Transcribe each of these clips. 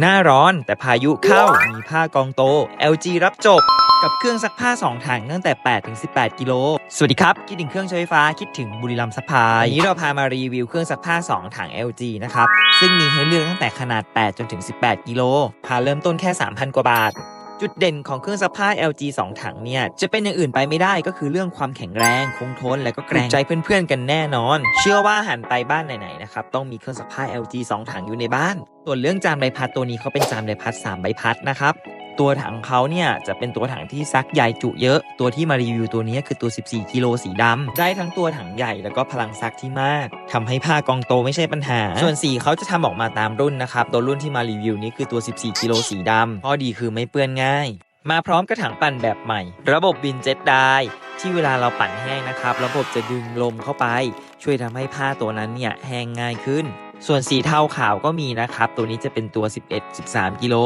หน้าร้อนแต่พายุเข้ามีผ้ากองโต LG รับจบ กับเครื่องซักผ้า 2 ถังตั้งแต่ 8 ถึง 18 กิโล สวัสดีครับ คิดถึงเครื่องใช้ไฟฟ้าคิดถึงบุรีรัมย์ซัพพลายวันนี้เราพามารีวิวเครื่องซักผ้า 2 ถัง LG นะครับ ซึ่งมีให้เลือกตั้งแต่ขนาด 8 จนถึง 18 กิโลพาเริ่มต้นแค่ 3,000 กว่าบาท จุดเด่นของเครื่องซักผ้า LG 2 ถังเนี่ย จะเป็นอย่างอื่นไปไม่ได้ก็คือเรื่องความแข็งแรง คงทน และก็แกรงใจเพื่อนๆกันแน่นอน เชื่อว่าหันไปบ้านไหนๆนะครับต้องมีเครื่องซักผ้า LG 2 ถังอยู่ในบ้าน ส่วนเรื่องจานใบพัดตัวนี้เขาเป็นจานใบพัด 3 ใบพัดนะครับ ตัวถังเขาเนี่ยจะเป็นตัวถังที่ซักใหญ่จุเยอะ ตัวที่มารีวิวตัวนี้คือตัว 14 กิโลสีดำได้ทั้งตัวถังใหญ่แล้วก็พลังซักที่มากทำให้ผ้ากองโตไม่ใช่ปัญหา ส่วนสีเขาจะทำออกมาตามรุ่นนะครับ ตัวรุ่นที่มารีวิวนี้คือตัว 14 กิโลสีดำข้อดีคือไม่เปื้อนง่าย มาพร้อมกระถังปั่นแบบใหม่ ระบบวินเจ็ตไดที่เวลาเราปั่นแห้งนะครับ ระบบจะดึงลมเข้าไป ช่วยทำให้ผ้าตัวนั้นเนี่ยแห้งง่ายขึ้น ส่วนสีเทาขาวก็มีนะครับ ตัวนี้จะเป็นตัว 11-13 กิโล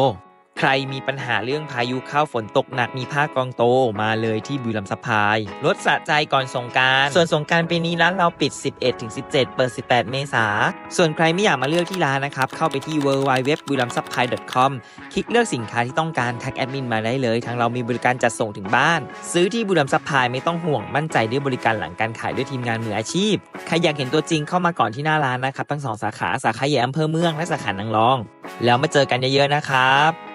ใครมีปัญหาเรื่องพายุเข้าฝนตกหนักมีผ้ากองโตมาเลยที่บุรีรัมย์ซัพพลายลดสะใจก่อนสงการ ส่วนสงการปีนี้ร้านเราปิด 11ถึง17 เปิด 18 เมษา ส่วนใครไม่อยากมาเลือกที่ร้านนะครับ เข้าไปที่ w w w b u r i r a m s u p p l y c o m คลิกเลือกสินค้าที่ต้องการทักแอดมินมาได้เลย ทางเรามีบริการจัดส่งถึงบ้าน ซื้อที่บุรีรัมย์ซัพพลายไม่ต้องห่วงมั่นใจด้วยบริการหลังการขายด้วยทีมงานมืออาชีพใครอยากเห็นตัวจริงเข้ามาก่อนที่หน้าร้านนะครับทั้งสองสาขาสาขาใหญ่อำเภอเมืองและสาขานางรอง แล้วมาเจอกันเยอะๆนะครับ